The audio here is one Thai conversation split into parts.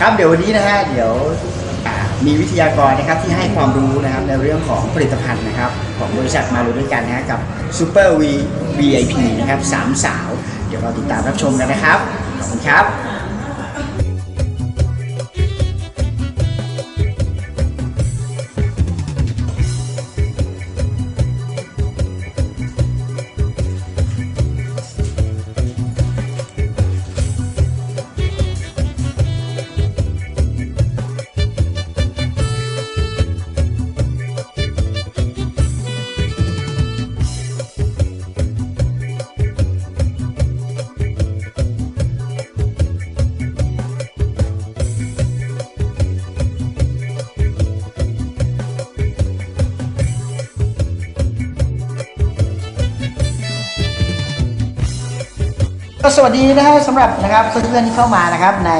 ครับเดี๋ยววันนี้นะฮะเดี๋ยวมีวิทยากรนะครับที่ให้ความรู้นะครับในเรื่องของผลิตภัณฑ์นะครับของบริษัทมารูด้วยกันนะฮะกับ Super V VIP นะครับสามสาว เดี๋ยวเราติดตามรับชมกันนะครับขอบคุณครับ สวัสดีนะฮะสำหรับนะครับเพื่อนๆที่เข้ามานะครับใน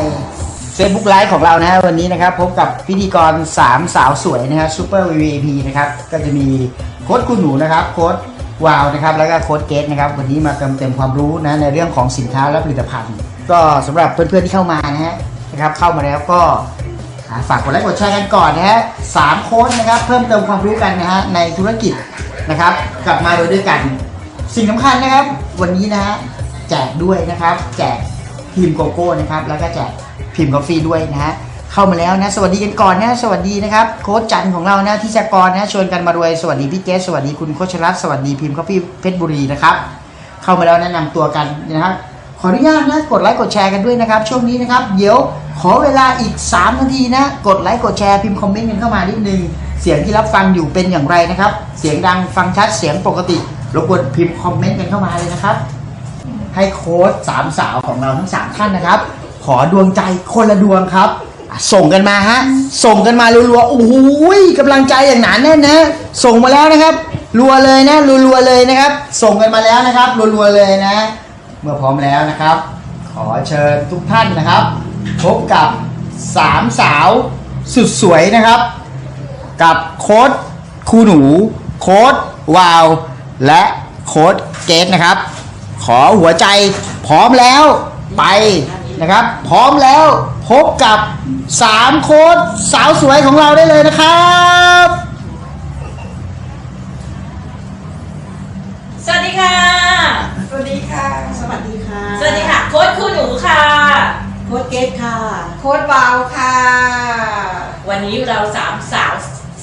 Facebook Live ของเรานะฮะวันนี้นะครับพบกับพิธีกร 3 สาวสวยนะฮะ Super VIP นะครับก็จะมีโค้ดคุณหนูนะครับโค้ดวาวนะครับแล้วก็โค้ดเกตนะครับวันนี้มาเติมเต็มความรู้นะในเรื่องของสินค้าและผลิตภัณฑ์ ก็สำหรับเพื่อนๆที่เข้ามานะฮะนะครับเข้ามาแล้วก็ฝากกดไลค์กดแชร์กันก่อนนะฮะสามโค้ดนะครับเพิ่มเติมความรู้กันนะฮะในธุรกิจนะครับกลับมาโดยด้วยกัน สิ่งสำคัญนะครับ วันนี้นะฮะ แจกด้วยนะครับ แจกพิมพ์โกโก้นะครับ แล้วก็แจกพิมพ์กาแฟด้วยนะฮะเข้ามาแล้วนะสวัสดีกันก่อนนะสวัสดีนะครับโค้ชจันของเรานะที่จกรนะชวนกันมารวยสวัสดีพี่เกสสวัสดีคุณโคชรัตสวัสดีพิมพ์กาแฟเพชรบุรีนะครับเข้ามาแล้วแนะนำตัวกันนะครับขออนุญาตนะกดไลค์กดแชร์กันด้วยนะครับ ช่วงนี้นะครับ เดี๋ยวขอเวลาอีก 3 นาทีนะ กดไลค์กดแชร์พิมพ์คอมเมนต์กันเข้ามานิดนึง เสียงที่รับฟังอยู่เป็นอย่างไรนะครับ เสียงดังฟังชัดเสียงปกติรบกวนพิมพ์คอมเมนต์กันเข้ามาเลยนะครับ ให้โค้ชสามสาวของเราทั้งสามท่านนะครับ ขอดวงใจคนละดวงครับอะส่งกันมาฮะ ส่งกันมารัวๆโอ้โหกำลังใจอย่างหนาแน่นนะ ส่งมาแล้วนะครับ รัวเลยนะ รัวๆเลยนะครับ ส่งกันมาแล้วนะครับ รัวๆเลยนะ เมื่อพร้อมแล้วนะครับ ขอเชิญทุกท่านนะครับ พบกับสามสาวสุดสวยนะครับ กับโค้ดครูหนู โค้ดวาว และโค้ดเกตนะครับ อหัวใจพร้อมแล้วไปนะครับ พร้อมแล้วพบกับ3โค้ดสาวสวยของเราได้เลยนะครับสวัสดีค่ะ สวัสดีค่ะ สวัสดีค่ะ สวัสดีค่ะ โค้ชคู่หนูค่ะ โค้ดเกตค่ะ โค้ดวาวค่ะ วันนี้เราสามสาว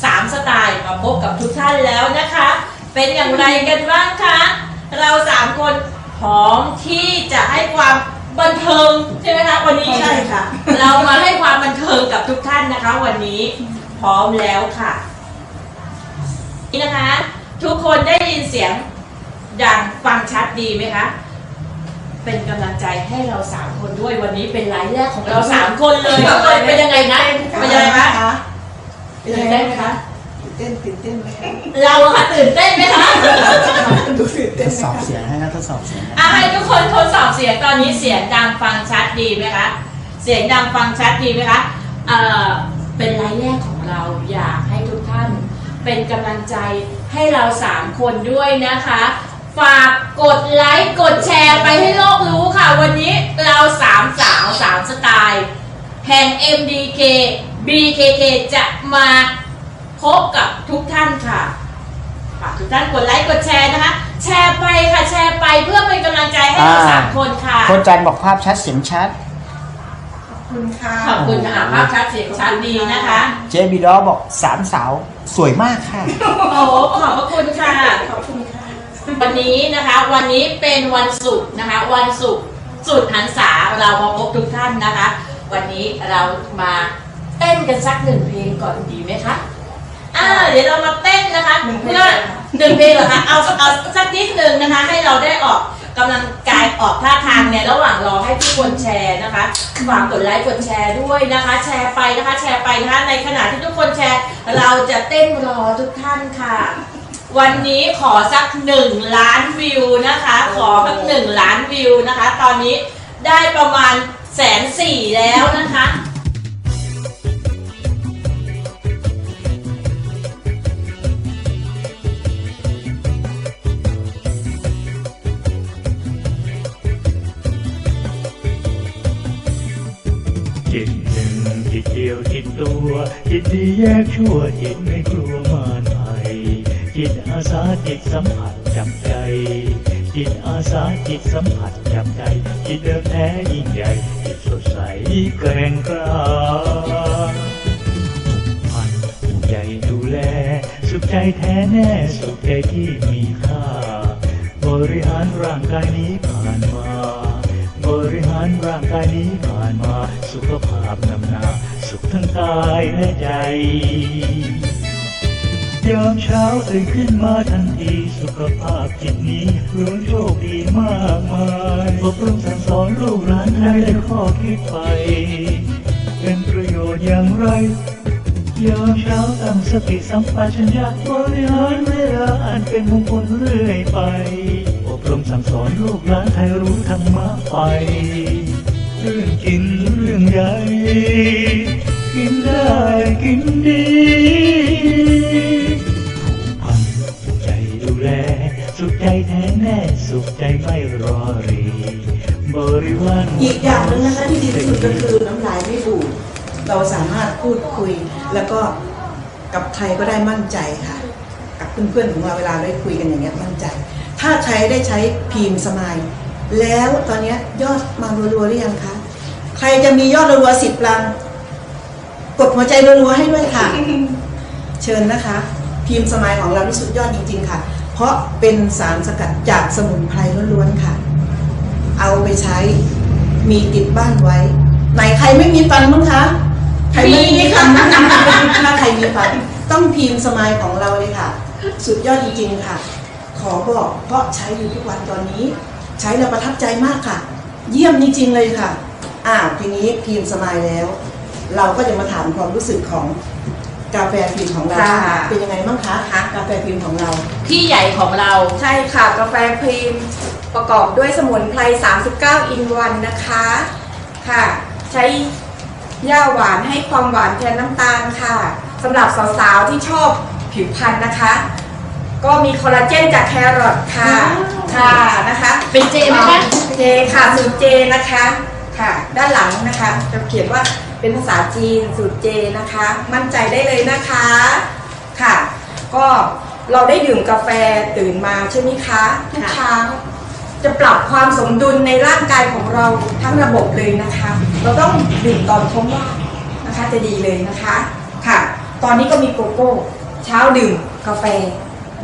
สามสไตล์มาพบกับทุกท่านแล้วนะคะ เป็นอย่างไรกันบ้างคะ เราสามคน พร้อมที่จะให้ความบันเทิงใช่ไหมคะวันนี้ใช่ค่ะ เรามาให้ความบันเทิงกับทุกท่านนะคะ วันนี้พร้อมแล้วค่ะ นี่นะคะ ทุกคนได้ยินเสียงดังฟังชัดดีไหมคะ เป็นกำลังใจให้เราสามคนด้วยวันนี้เป็นไลฟ์แรกของเราสามคนเลยเป็นยังไงนะเป็นยังไงคะเป็นยังไงคะตื่น เต้นตื่นเต้นไหมคะเราอะค่ะตื่นเต้นไหมคะดูตื่นทเต้นดไหมสอบคะเสียงให้นะทดสอบเสียงนะอะให้ทุกคนทดสอบเสียงตอนนี้เสียงดังฟังชัดดีไหมคะเสียงดังฟังชัดดีไหมคะเอ่อเป็นไลฟ์แรกของเราอยากให้ทุกท่าน เป็นกำลังใจให้เราสามคนด้วยนะคะ ฝากกดไลค์กดแชร์ไปให้โลกรู้ค่ะ วันนี้เราสามสาวสามสไตล์ แห่ง MDK BKK จะมา พบกับทุกท่านค่ะฝากทุกท่านกดไลค์กดแชร์นะคะ แชร์ไปค่ะแชร์ไปเพื่อเป็นกำลังใจให้เราสามคนค่ะ โค้ชจันบอกภาพชัดเสียงชัดขอบคุณค่ะ ขอบคุณค่ะภาพชัดเสียงชัดดีนะคะ เจบีดอบอกสามสาวสวยมากค่ะ โอ้โหขอบพระคุณค่ะ ขอบคุณค่ะ วันนี้นะคะวันนี้เป็นวันศุกร์นะคะ วันศุกร์สุดหันษาเรามาพบทุกท่านนะคะ วันนี้เรามาเต้นกันสักหนึ่งเพลงก่อนดีไหมคะอ่า เดี๋ยวเรามาเต้นนะคะหนึ่งเพลง เพื่อหนึ่งเพลงเหรอคะเอาเอาสักนิดหนึ่งนะคะ ให้เราได้ออกกำลังกายออกท่าทางในระหว่างรอให้ทุกคนแชร์นะคะฝากกดไลค์กดแชร์ด้วยนะคะ แชร์ไปนะคะ แชร์ไปนะคะในขณะที่ทุกคนแชร์ เราจะเต้นรอทุกท่านค่ะ วันนี้ขอสักหนึ่งล้านวิวนะคะ ขอสักหนึ่งล้านวิวนะคะ ตอนนี้ได้ประมาณแสนสี่แล้วนะคะ ดีแยกชั่วจิตไม่กลัวมารภัยจิตอาสาจิตสัมผัสจับใจ จิตอาสาจิตสัมผัสจับใจ จิตเดิมแท้ยิ่งใหญ่จิตสดใสแกร่งกล้าพันผูกใจดูแล สุขใจแท้แน่สุขใจที่มีค่า บริหารร่างกายนี้ผ่านมา บริหารร่างกายนี้ผ่านมา สุขภาพนำหนาสุข ทั้งกายและใจยามเช้าตื่นขึ้นมาทันทีสุขภาพจิตนี้ล้วนโชคดีมากมายอบรมสั่งสอนลูกหลานให้ได้ข้อคิดไป เป็นประโยชน์อย่างไรยามเช้าตั้งสติสัมปชัญญะบริหารเวลาอันเป็นมงคลเรื่อยไปอบรมสั่งสอนลูกหลานให้รู้ธรรมะไป เรื่องกินเรื่องใหญ่ กินได้กินดีผูกพันผูกใจดูแล สุขใจแท้แน่สุขใจไม่รอรี บริวารอีกอย่างหนึงนะคะที่ดีที่สุดก็คือน้ำลายไม่บูดเราสามารถพูดคุย แล้วก็กับใครก็ได้มั่นใจค่ะ กับเพื่อนๆของเราเวลาได้คุยกันอย่างเงี้ยมั่นใจ ถ้าใช้ได้ใช้พีมสมายแล้วตอนเนี้ยยอดมารัวๆหรือยังคะ ใครจะมียอดรัวๆสิบลัง กดหัวใจรัวๆให้ด้วยค่ะ เชิญนะคะ พิมพ์สมัยของเราที่สุดยอดจริง ๆ ค่ะ เพราะเป็นสารสกัดจากสมุนไพรล้วนๆค่ะ เอาไปใช้มีติดบ้านไว้ ไหนใครไม่มีฟันบ้างคะใครไม่มีฟันถ้าใครมีฟันต้องพิมพ์สมัยของเราเลยค่ะ สุดยอดจริง ๆ ค่ะ ขอบอกเพราะใช้อยู่ทุกวันตอนนี้ ใช้แล้วประทับใจมากค่ะ เยี่ยมจริงๆเลยค่ะอ่าทีนี้พิมพ์สมัยแล้ว เราก็จะมาถามความรู้สึกของกาแฟพิมพ์ของเราค่ะ เป็นยังไงบ้างคะค่ะกาแฟพิมพ์ของเราพี่ใหญ่ของเรา ใช่ค่ะ กาแฟครีมประกอบด้วยสมุนไพร 39 อินวันนะคะ ค่ะ ใช้ย่าหวานให้ความหวานแทนน้ำตาลค่ะสำหรับสาวๆที่ชอบผิวพรรณนะคะ ก็มีคอลลาเจนจากแครอทค่ะ ค่ะนะคะเป็นเจไหมคะ เจค่ะสูตรเจนะคะ ค่ะ ด้านหลังนะคะจะเขียนว่า เป็นภาษาจีนสูตรเจนะคะ มั่นใจได้เลยนะคะค่ะ ก็เราได้ดื่มกาแฟตื่นมาใช่ไหมคะทุกเช้าจะปรับความสมดุลในร่างกายของเราทั้งระบบเลยนะคะ เราต้องดื่มตอนท้องว่างนะคะจะดีเลยนะคะค่ะ ตอนนี้ก็มีโกโก้ เช้าดื่มกาแฟ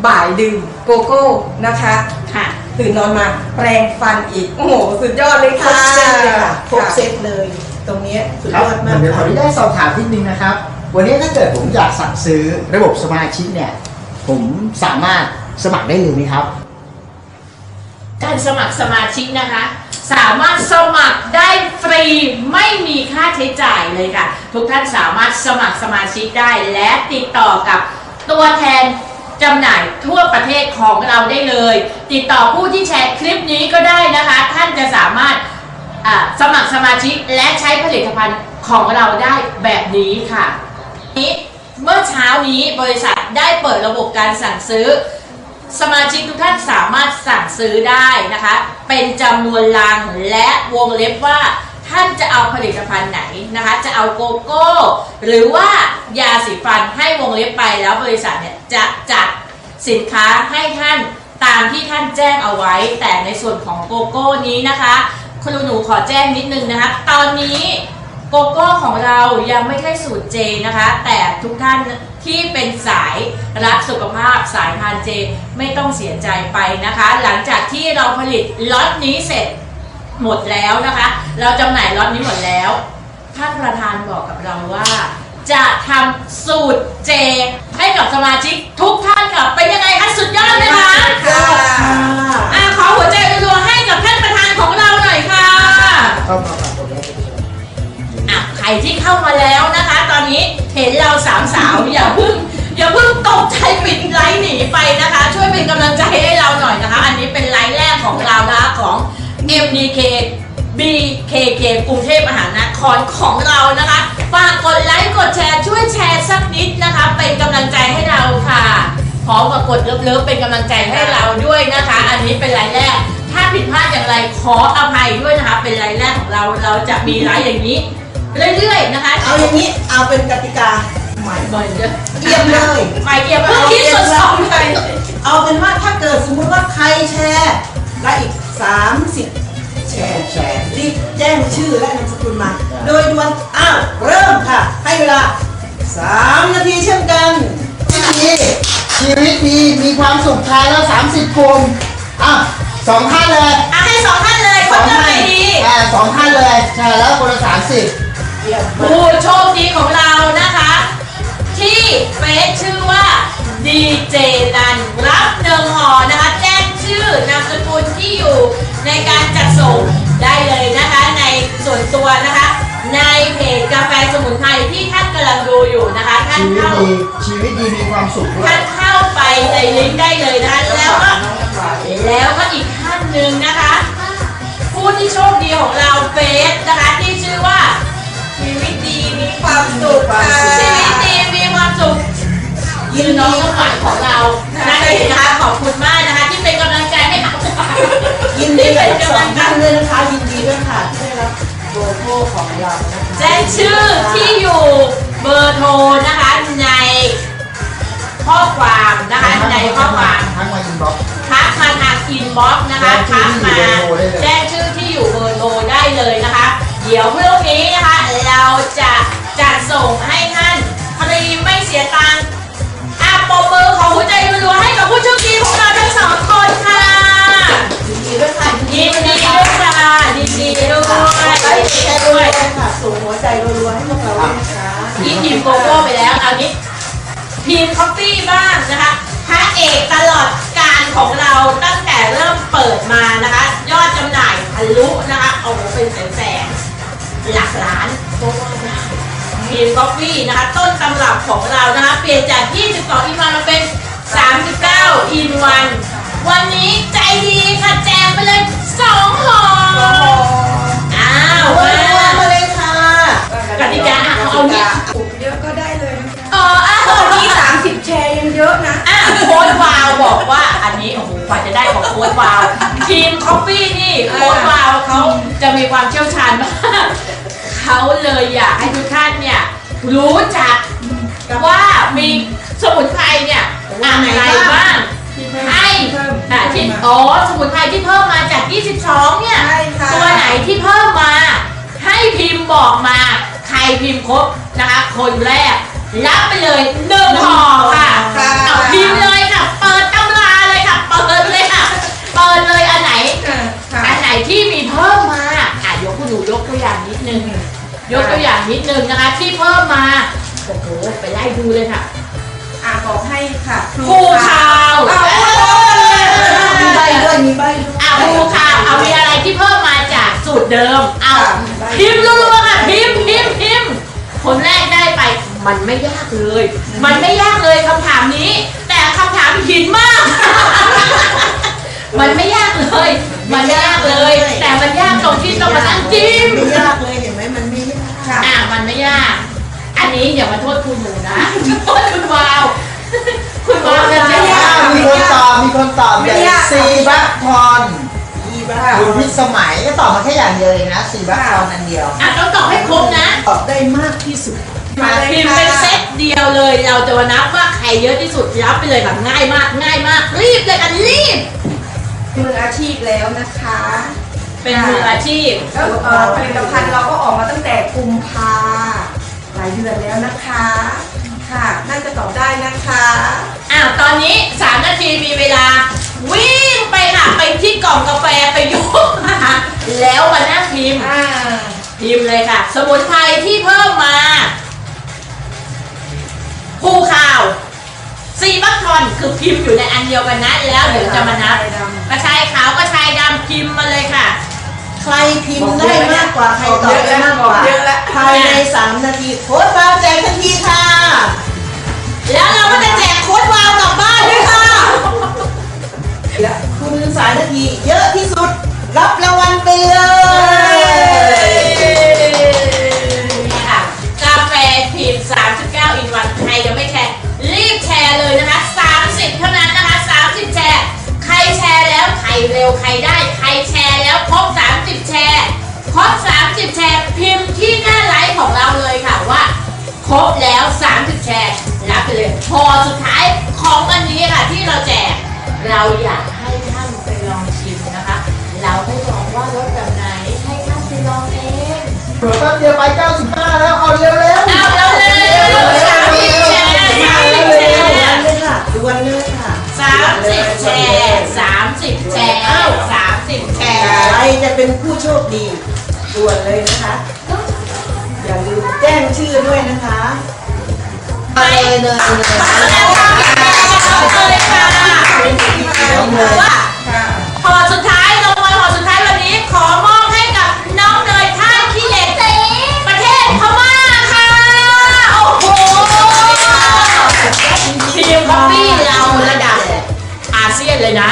บ่ายดื่มโกโก้นะคะค่ะตื่นนอนมาแปรงฟันอีก โอ้โห สุดยอดเลยครบค่ะเซตเลยค่ะครบเซตเลย ตรงเนี้ยสุดครัยบอดมากเดี๋ยวขอค่ะอนุญาตสอบถามนิดนึงนะครับ วันนี้ถ้าเกิดผมอยากสั่งซื้อระบบสมาชิกเนี่ย ผมสามารถสมัครได้เลยไหมครับ การสมัครสมาชิกนะคะ สามารถสมัครได้ฟรีไม่มีค่าใช้จ่ายเลยค่ะ ทุกท่านสามารถสมัครสมาชิกได้และติดต่อกับตัวแทนจำหน่ายทั่วประเทศของเราได้เลย ติดต่อผู้ที่แชร์คลิปนี้ก็ได้นะคะ ท่านจะสามารถ อ่าสมัครสมาชิกและใช้ผลิตภัณฑ์ของเราได้แบบนี้ค่ะนี้เมื่อเช้านี้บริษัทได้เปิดระบบการสั่งซื้อ สมาชิกทุกท่านสามารถสั่งซื้อได้นะคะ เป็นจำนวนลังและวงเล็บว่าท่านจะเอาผลิตภัณฑ์ไหนนะคะ จะเอาโกโก้ หรือว่ายาสีฟันให้วงเล็บไปแล้วบริษัทเนี่ยจะจัดสินค้าให้ท่านตามที่ท่านแจ้งเอาไว้ แต่ในส่วนของโกโก้นี้นะคะ คุณหนูขอแจ้งนิดนึงนะคะ ตอนนี้โกโก้ของเรายังไม่ใช่สูตรเจนะคะ แต่ทุกท่านที่เป็นสายรักสุขภาพสายทานเจไม่ต้องเสียใจไปนะคะ หลังจากที่เราผลิตล็อตนี้เสร็จหมดแล้วนะคะ เราจำหน่ายล็อตนี้หมดแล้ว ท่านประธานบอกกับเราว่า จะทำสูตรเจ ให้กับสมาชิกทุกท่านค่ะเป็นยังไงคะสุดยอดไหมคะค่ะอะขอหัวใจรัวๆ เข้ามาฝากผมได้เป็นอะใครที่เข้ามาแล้วนะคะ ตอนนี้เห็นเราสามสาวอย่าเพิ่งอย่าเพิ่งตกใจปิดไลฟ์หนีไปนะคะ ช่วยเป็นกำลังใจให้เราหน่อยนะคะ อันนี้เป็นไลฟ์แรกของเรานะคะของ MDK BKK กรุงเทพมหานครของเรานะคะฝากกดไลค์กดแชร์ช่วยแชร์สักนิดนะคะ เป็นกำลังใจให้เราค่ะพร้อมกับกดเลิฟๆเป็นกำลังใจให้เราด้วยนะคะ อันนี้เป็นไลฟ์แรก ถ้าผิดพลาดอย่างไรขออภัยด้วยนะคะ เป็นไลฟ์แรกของเราเราจะมีไลฟ์อย่างนี้ เรื่อยๆนะคะเอาอย่างนี้เอาเป็นกติกาใหม่บ่อยเยอะเยี่ยมเลยหมายเกี่ยวกับคิดสดๆเลยเอาเป็นว่าถ้าเกิดสมมุติว่าใครแชร์และอีก 30 แชร์แชร์รีบแจ้งชื่อและนามสกุลมา โดยด่วนอ้าวเริ่มค่ะ ให้เวลา 3 นาทีเช่นกันดีชีวิตดีมีความสุขทายแล้ว 30กลุ่มอะ สองท่านเลยอะให้สองท่านเลยคสอนงจะท่าไปนดี อ่าสองท่านเลยใช่แล้วคนละสามสิบเยี่ยมมากผู้โชคดีของเรานะคะ ที่เฟซชื่อว่าดีเจนันรับหนึ่งห่อนะคะ แจ้งชื่อนามสกุลที่อยู่ในการจัดส่งได้เลยนะคะ ในส่วนตัวนะคะ ในเพจกาแฟสมุนไพรที่ท่านกำลังดูอยู่นะคะท่านชีวิตเข้าดีชีวิตดีมีความสุขด้วท่ายนเข้าไปในลิงก์ได้เลยนะคะแล้วก็แล้วก็อีกท่าน หนึ่งนะคะ ผู้ที่โชคดีของเราเฟสนะคะที่ชื่อว่าชีวิตดีมีความสุขค่ะชีวิตดีมีความสุขยืนน้องน้ำหวานของเรานั่นเองนะคะขอบคุณมากนะคะที่เป็นกำลังใจให้เรายินดีกับทั้งสองท่านเลยนะคะยินดีด้วยค่ะที่ได้รับโลโก้ของเรานะคะแจ้งชื่อที่อยู่เบอร์โทรนะคะในข้อความนะคะในข้อความ ทั้งมาอินบ็อกซ์ ทักมาทางอินบ็อกซ์นะคะทักมาแจ้งชื่อที่อยู่เบอร์โทรได้เลยนะคะ เดี๋ยวพรุ่งนี้นะคะเราจะจัดส่งให้ท่านฟรีไม่เสียตังค์อาปมมือของหัวใจรัวๆให้กับผู้โชคดีของเราทั้งสองคนค่ะยินดีด้วยค่ะยินดีด้วยค่ะยินดีด้วยยินดีแชร์ด้ด้ววยยค่ะส่งหัวใจรัวๆให้พวกเราด้วยนะคะที่ทีมโกโก้ไปแล้วเอานี้ทีมคอฟฟี่บ้างนะคะพระเอกตลอดการ ของเราตั้งแต่เริ่มเปิดมานะคะ ยอดจำหน่ายทะลุนะคะโอ้โหเป็นแสนหลักล้านก็ว่าได้ทีมคอฟฟี่นะคะ ต้นตำรับของเรานะคะ เปลี่ยนจาก 22 อินวันมาเป็น 39 อินวัน วันนี้ใจดีค่ะแจกไปเลยสองห่อ จาก22เนี่ย ใช่ค่ะ ตัวไหนที่เพิ่มมา ให้พิมพ์บอกมา ใครพิมพ์ครบนะคะ คนแรก รับไปเลยหนึ่งห่อค่ะค่ะ เอาพิมพ์เลยค่ะ เปิดตำราเลยค่ะ เปิดเลยค่ะ เปิดเลยอันไหน ค่ะอันไหนที่มีเพิ่มมาอะยกคุณหนูยกตัวอย่างนิดนึง ยกตัวอย่างนิดนึงนะคะ ที่เพิ่มมา โอ้โห ไปไล่ดูเลยค่ะ เดิมเอาค่ะพิมพ์รัวๆค่ะพิมพ์พิมพ์พิมพ์คนแรกได้ไป มันไม่ยากเลย มันไม่ยากเลยคำถามนี้ แต่คำถามหินมาก มันไม่ยากเลย มันไม่ยากเลย แต่มันยากตรงที่ต้องมาตั้งจิ้ม ไม่ยากเลยเห็นไหมมันไม่ยากค่ะอะมันไม่ยาก อันนี้อย่ามาโทษคุณหนูนะโทษคุณวาว คุณวาวจะไม่ยาอ่าก มีคนตอบมีคนตอบไม่อย่างยากซีบัคพร อีบ้าคุณพิสมัยก็ตอบมาแค่อย่างเดียวเองนะซีบัคพรอันเดียว อะต้องตอบให้ครบนะ ตอบได้มากที่สุดมาเลยพิมพ์ค่ะเป็นเซตเดียวเลย เราจะมานับว่าใครเยอะที่สุดรับไปเลยแบบง่ายมากง่ายมาก รีบเลยกันรีบ มืออาชีพแล้วนะคะเป็นมืออาชีพ แล้วเอ่อผลิตภัณฑ์เราก็ออกมาตั้งแต่กุมภาหลายเดือนแล้วนะคะ ค่ะ น่าจะตอบได้นะคะอ้าวตอนนี้ 3 นาทีมีเวลา วิ่ง ไปค่ะไปที่กล่องกาแฟไปยกมาแล้วมานั่งพิมพ์อ่าพิมพ์เลยค่ะ สมุนไพรที่เพิ่มมาภูข่าวซีบัคทอนคือพิมพ์อยู่ในอันเดียวกันนะแล้วเดี๋ยวจะมานับกระชายขาวกระชายดำพิมพ์มาเลยค่ะ ใครพิมพ์ได้มากกว่า ใครตอบได้มากกว่าเยอะแล้วภายใน3นาทีโค้ดบาวแจกทันทีค่ะ แล้วเราก็จะแจกโค้ดวาวกลับบ้านด้วยค่ะและ คุณสายนาทีเยอะที่สุด ดีด่วนเลยนะคะ อย่าลืมแจ้งชื่อด้วยนะคะเอาเลยเลยเลยเลยค่ะว่าพอสุดท้ายลงมาพอสุดท้ายวันนี้ขอมอบให้กับน้องเนยท่าขี้เหล็กประเทศพม่าค่ะ โอ้โหทีมคอฟฟี่เราระดับอาเซียนเลยนะ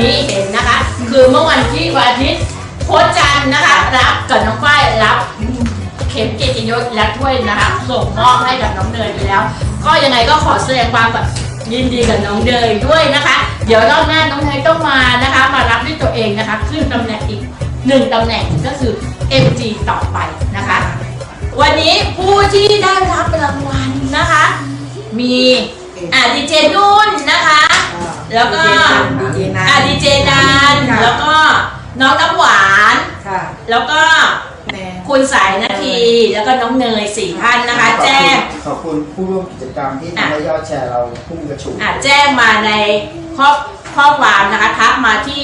นี้เห็นนะคะ คือเมื่อวันที่วันอาทิตย์โค้ชจันนะคะ รับกับน้องฝ้ายรับเข็มเกียรติยศและถ้วยนะคะ ส่งมอบให้กับน้องเนยไปแล้ว ก็ยังไงก็ขอแสดงความแบบยินดีกับน้องเนยด้วยนะคะ เดี๋ยวรอบหน้าน้องเนยต้องมานะคะ มารับด้วยตัวเองนะคะ ขึ้นตำแหน่งอีกหนึ่งตำแหน่งก็คือ MG ต่อไปนะคะ วันนี้ผู้ที่ได้รับรางวัลนะคะ มีอ่าดีเจนุ่นนะคะ แล้วก็ดีเจนันอ่าดีเจนันค่ะ แล้วก็น้องน้ำหวาน ค่ะแล้วก็แม่คุณสายนาที แล้วก็น้องเนยสี่ท่านนะคะ แจ้ง ขอบคุณผู้ร่วมกิจกรรมที่ทำให้ยอดแชร์เราพุ่งกระฉูด อะแจ้งมาในข้อข้อความนะคะทักมาที่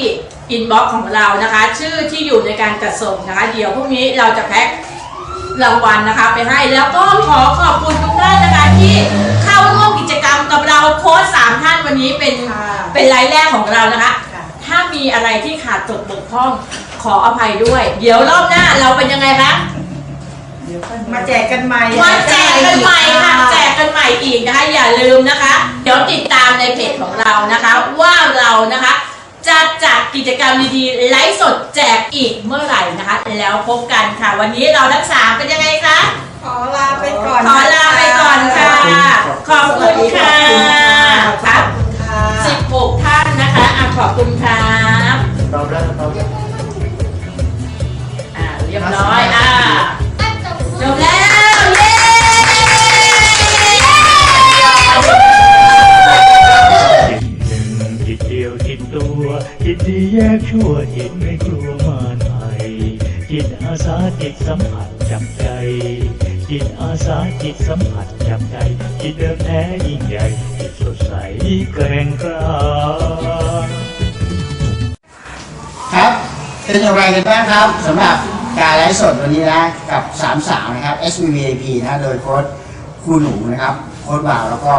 อินบ็อกซ์ของเรานะคะ ชื่อที่อยู่ในการจัดส่งนะคะ เดี๋ยวพรุ่งนี้เราจะแพ็ครางวัลนะคะไปให้แล้วก็ขอขอบคุณทุกท่านนะคะที่เข้า ร่วมกิจกรรมกับเราโค้ชสามท่านวันนี้เป็นค่ะเป็นไลฟ์แรกของเรานะคะ ค่ะ ถ้ามีอะไรที่ขาดตกบกพร่องขออภัยด้วย เดี๋ยวรอบหน้าเราเป็นยังไงคะมาแจกกันใหม่มาแจกกันใหม่ค่ะแจกกันใหม่อีกนะคะอย่าลืมนะคะ เดี๋ยวติดตามในเพจของเรานะคะ ว่าเรานะคะ จะจัดกิจกรรมดีๆไลฟ์สดแจกอีกเมื่อไหร่นะคะ แล้วพบกันค่ะ วันนี้เราทั้งสามเป็นยังไงคะ ขอลาไปก่อนขอลาไปก่อนค่ะ ขอบคุณค่ะครับค่ะสิบหกท่านนะคะอะขอบคุณครับรอบแรกเราอ่าเรียบร้อยอ่าจบแล้ว เย้จิตหนึ่งจิตเดียวจิตตัวจิตดีแยกชั่วจิตไม่กลัวมารภัยจิตอาสาจิตสัมผัสจับใจ จิตอาสาจิตสัมผัสจับใจจิตเดิมแท้ยิ่งใหญ่จิตสดใสแกร่งกล้าครับเป็นอย่างไรกันบ้างครับสำหรับการไลฟ์สดวันนี้นะกับสามสาวนะครับ SVVIP นะโดยโค้ชครูหนูนะครับโค้ชบ่าวแล้วก็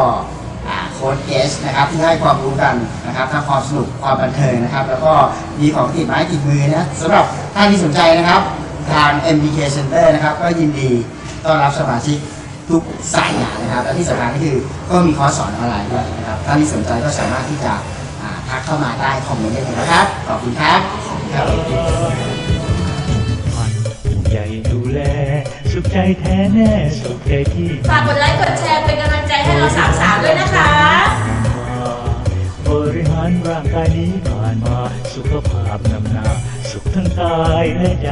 โค้ชเกสนะครับที่ให้ความรู้กันนะครับทั้งความสนุกความบันเทิงนะครับ แล้วก็มีของติดไม้ติดมือนะสำหรับท่านที่สนใจนะครับทาง MBK Center นะครับก็ยินดี ต้อนรับสมาชิกทุกสายงานนะครับ และที่สำคัญก็คือก็มีคอร์สสอนออนไลน์ด้วยนะครับท่านที่สนใจก็สามารถที่จะอ่าทักเข้ามาได้คอมเมนต์ได้เลยนะครับ ขอบคุณครับครับมันห่วงใยดูแล สุขใจแท้แน่สุขใจที่ ฝากกดไลค์กดแชร์เป็นกำลังใจให้เราสามสาวด้วยนะคะ บริหารร่างกายนี้ผ่านมา สุขภาพนำหนา สุขทั้งกายและใจ